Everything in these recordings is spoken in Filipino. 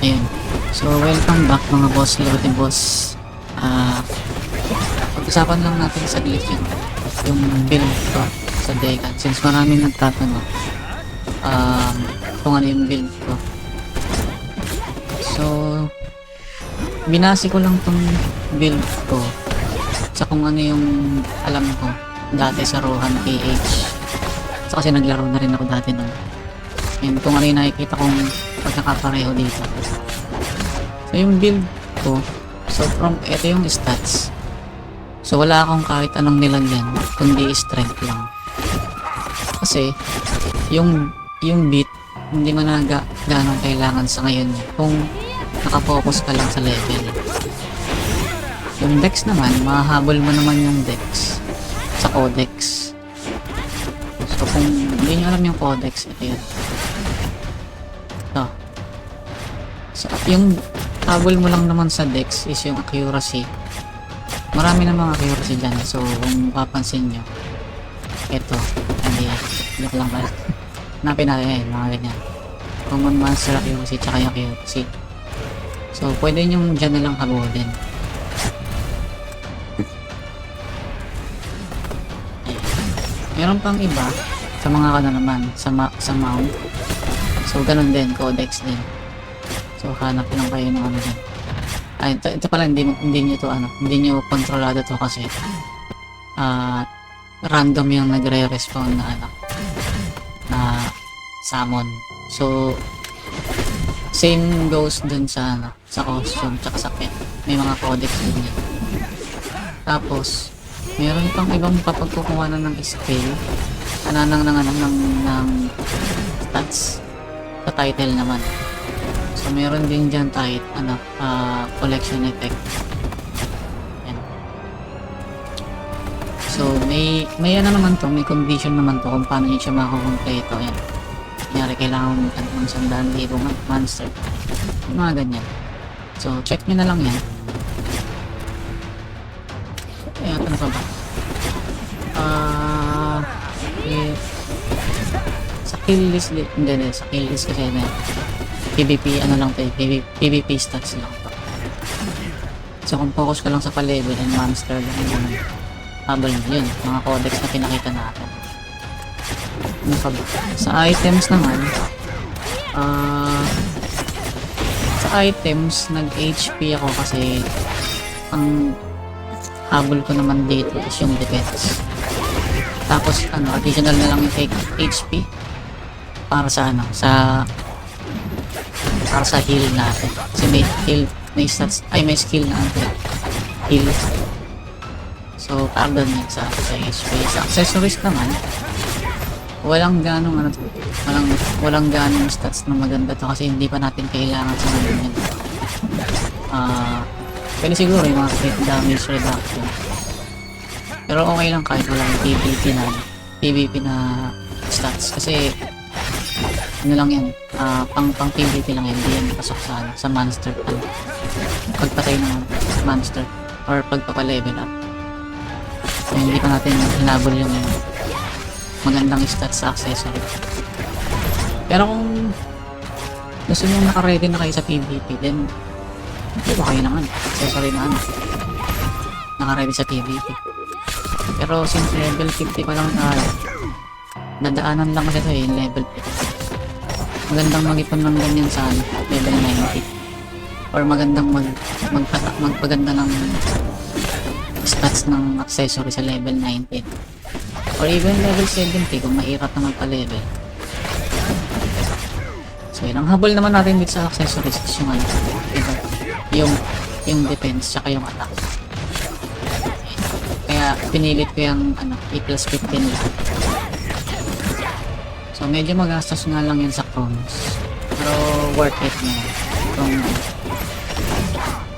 Ayun. So, welcome back mga boss, Lord boss. Ah, pag-usapan lang natin sa glitch yun. Yung build ko sa Decan. Since maraming nagtatanong um, kung ano yung build ko. So, binasi ko lang tong build ko sa kung ano yung alam ko dati sa Rohan PH. So, kasi naglaro na rin ako dati nun. And kung ano yung nakikita kong pagkakapareho dito. So, yung build ko, so from, ito yung stats. So, wala akong kahit anong nilagyan, kundi strength lang. Kasi, yung, yung beat, hindi mo na ga, ganong kailangan sa ngayon kung nakafocus ka lang sa level. Yung dex naman, mahahabol mo naman yung dex sa codex. So, kung hindi nyo alam yung codex, ito yun. Yung habol mo lang naman sa dex is yung accuracy. Marami namang accuracy dyan. So, kung papansin nyo, ito, hindi. Joke lang pala. Hanapin natin yan, mga ganyan. Common monster accuracy, tsaka yung accuracy. So, pwede nyo dyan na lang habulin. Ayan. Meron pang iba sa mga ano naman, sa, ma- sa mount. So, ganun din, codex din. So, hanap lang kayo ng ano din. Ay, ito, ito pala, hindi, hindi nyo to, ano, hindi nyo kontrolado to kasi ah random yung nagre-respawn na, ano, na summon. So, same goes dun sa, ano, sa costume, tsaka sa pet. May mga codex din yan. Tapos, meron pang ibang papagkukuha na ng skill. Ano, ng, ng, ng, ng, ng stats. Sa title naman. Meron din dyan type, ano, ah, collection effect. Yan. So, may, may ano naman to, may condition naman to kung paano nyo siya makakompleto. Yan. Kunyari, kailangan mo ano, ng sandaan libo man- monster. Mga ganyan. So, check nyo na lang yan. Eh, ano pa ba? Ah, eh, sa kill list, li- hindi, hindi, sa kill list kasi na PvP, ano lang to, PvP, PvP stats lang to. So, kung focus ka lang sa pa-level and monster lang yung habol mo, yun, mga codex na pinakita natin. Ano pa ba? Sa items naman, ah, sa items, nag-HP ako kasi ang habol ko naman dito is yung defense. Tapos, ano, additional na lang yung take HP para sa ano, sa para sa heal natin. Kasi may heal, may stats, ay may skill na ano, heal. So, para doon yun sa, sa HP. Sa accessories naman, walang ganong ano, walang, walang ganong stats na maganda to kasi hindi pa natin kailangan sa ngayon yun. Ah, pwede siguro yung mga crit damage reduction. Pero okay lang kahit walang PvP na, PvP na stats kasi ano lang yan, ah, pang pang PvP lang yan, hindi yan pasok sa ano, sa monster ano, pagpatay ng monster or pagpapa-level up. So, hindi pa natin hinabol yung magandang stats sa accessory. Pero kung gusto nyo naka-ready na kayo sa PvP, then hindi ba kayo naman, accessory na ano, naka-ready sa PvP. Pero since level 50 pa lang tayo, dadaanan lang kasi ito eh, level 50 magandang mag-ipon ng ganyan sa ano, level 90 or magandang mag magpata, magpaganda ng stats ng accessory sa level 19 or even level 70 kung mahirap na magpa-level so yun ang habol naman natin dito sa accessories is yung ano diba? yung yung defense tsaka yung attack. Kaya pinilit ko yung ano, E plus 15 lang. So medyo magastos nga lang yan sa Chronos. Pero worth it na kung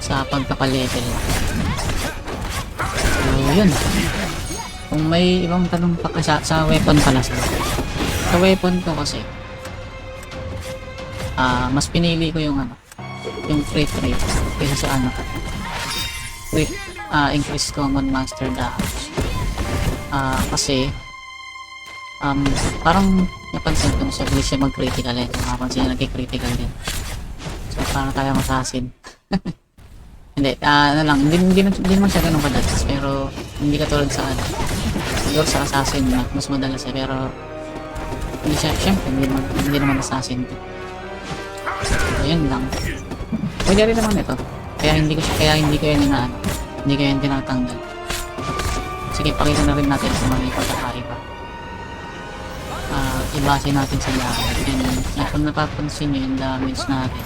sa pagpapalevel. So yun. Kung may ibang tanong pa sa, sa weapon pala sa sa weapon ko kasi ah mas pinili ko yung ano yung crit rate kaysa sa ano crit ah increase common monster damage ah kasi um, parang napansin ko na siya bilis siya mag-critical eh. Napansin niya nag-critical din. So, para tayong assassin. hindi, ah, ano lang, hindi, hindi, hindi naman siya ganun kadalas, pero hindi katulad sa ano. Siguro sa assassin, na, mas madalas eh, pero hindi siya, syempre, hindi hindi naman assassin. So, yun lang. Pwede rin naman ito. Kaya hindi ko siya, kaya hindi ko yan inaano. Hindi ko yan tinatanggal. Sige, pakita na rin natin sa mga pagkakaiba. Ibase natin sa damage. And uh, kung napapansin nyo yung damage natin.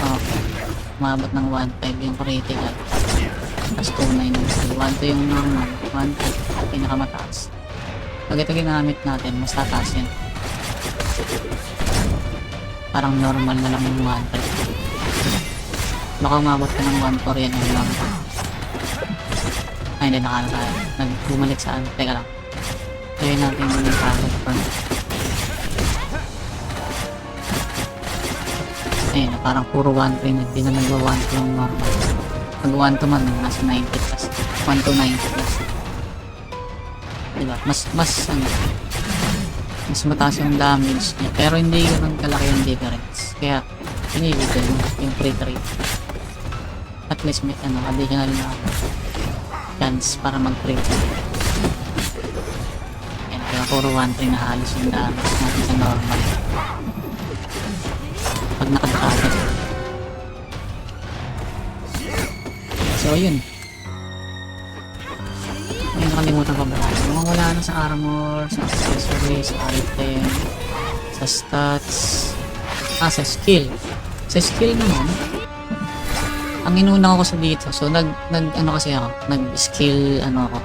Okay. Umabot ng 1.5 yung critical. Tapos 2.9 yung skill. 1.2 yung normal. 1.2 pinakamataas. Pag ito ginamit natin, mas tataas yan. Parang normal na lang yung 1.5. Baka umabot ka ng 1.4 yan yung normal. Ay, hindi, nakano tayo. Nagbumalik sa ano. Teka lang. Try natin yung target burn. Ayun, parang puro 1 3 na. Hindi na nagwa 1 yung normal. Pag 1 to man, nasa 90 plus. 1 to 90 plus. Diba? Mas, mas, ano, mas mataas yung damage niya. Pero hindi ganun kalaki yung difference. Kaya, pinili ko yung, free trade. At least may ano, additional na chance para mag-free trade. Kaya puro 1-3 na halos yung damage natin sa normal. Pag nakadakagat. So, yun. May nakalimutan ko ba? Mga wala na sa armor, sa accessories, sa item, sa stats, ah, sa skill. Sa skill naman, ang inuna ko sa dito, so nag, nag ano kasi ako, nag skill, ano ako,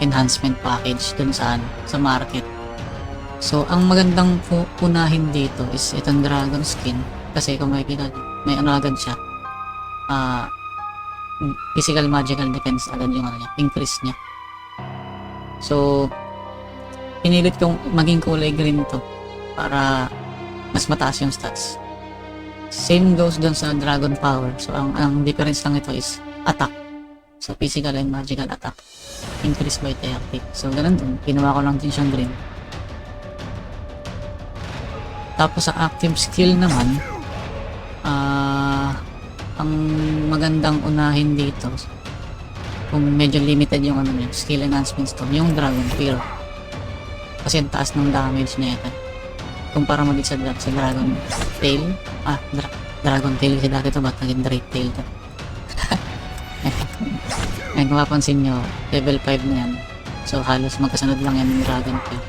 enhancement package dun sa, sa market. So, ang magandang pu- punahin dito is itong dragon skin. Kasi kung makikita may ano agad siya. Ah, physical magical defense agad yung ano niya, increase niya. So, pinilit kong maging kulay green to para mas mataas yung stats. Same goes dun sa dragon power. So, ang, ang difference lang ito is attack. So, physical and magical attack. Increase by 30. So, ganun din. Ginawa ko lang din siyang green. Tapos sa active skill naman, ah ang magandang unahin dito, kung medyo limited yung ano niya, skill enhancement stone, yung Dragon Fear. Kasi ang taas ng damage na ito. Kumpara dito sa, sa Dragon Tail, ah, dra- Dragon Tail kasi dati ito, ba't naging Drake Tail to? Ngayon kung mapansin nyo, level 5 na yan. So halos magkasunod lang yan ng Dragon Tail.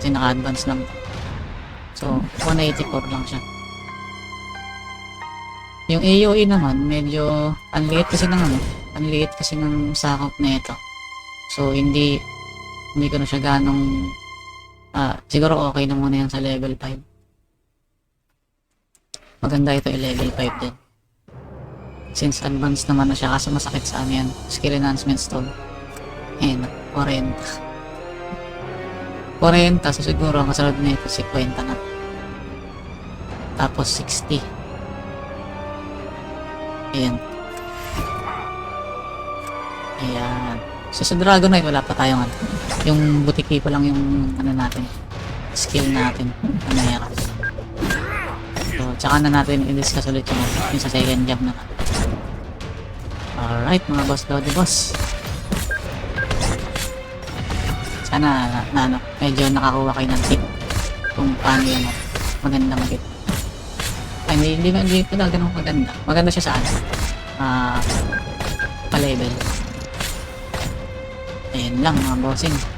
Kasi naka-advance lang. So, 184 lang siya. Yung AOE naman, medyo ang liit kasi ng ano, ang liit kasi ng sakop na ito. So, hindi hindi ko na siya ganong ah, siguro okay na muna yan sa level 5. Maganda ito i-level 5 din. Since advanced naman na siya kasi masakit sa ano yan, skill enhancement stone. Ayan, 40. 40, so siguro ang kasunod na ito 50 na. Tapos 60. Ayan. Ayan. So sa Dragonite wala pa tayong ano. Yung butiki pa lang yung ano natin. Skill natin. Ano meron. So tsaka na natin i-discuss ulit yung, yung sa second job naman. Alright mga boss Lodi boss. Sana na, na, ano, medyo nakakuha kayo ng tip kung paano yan ano, maganda mag Ay, hindi, hindi, hindi pala ganun maganda. Maganda siya sa ano. Ah, pa-level. Ayun lang mga bossing.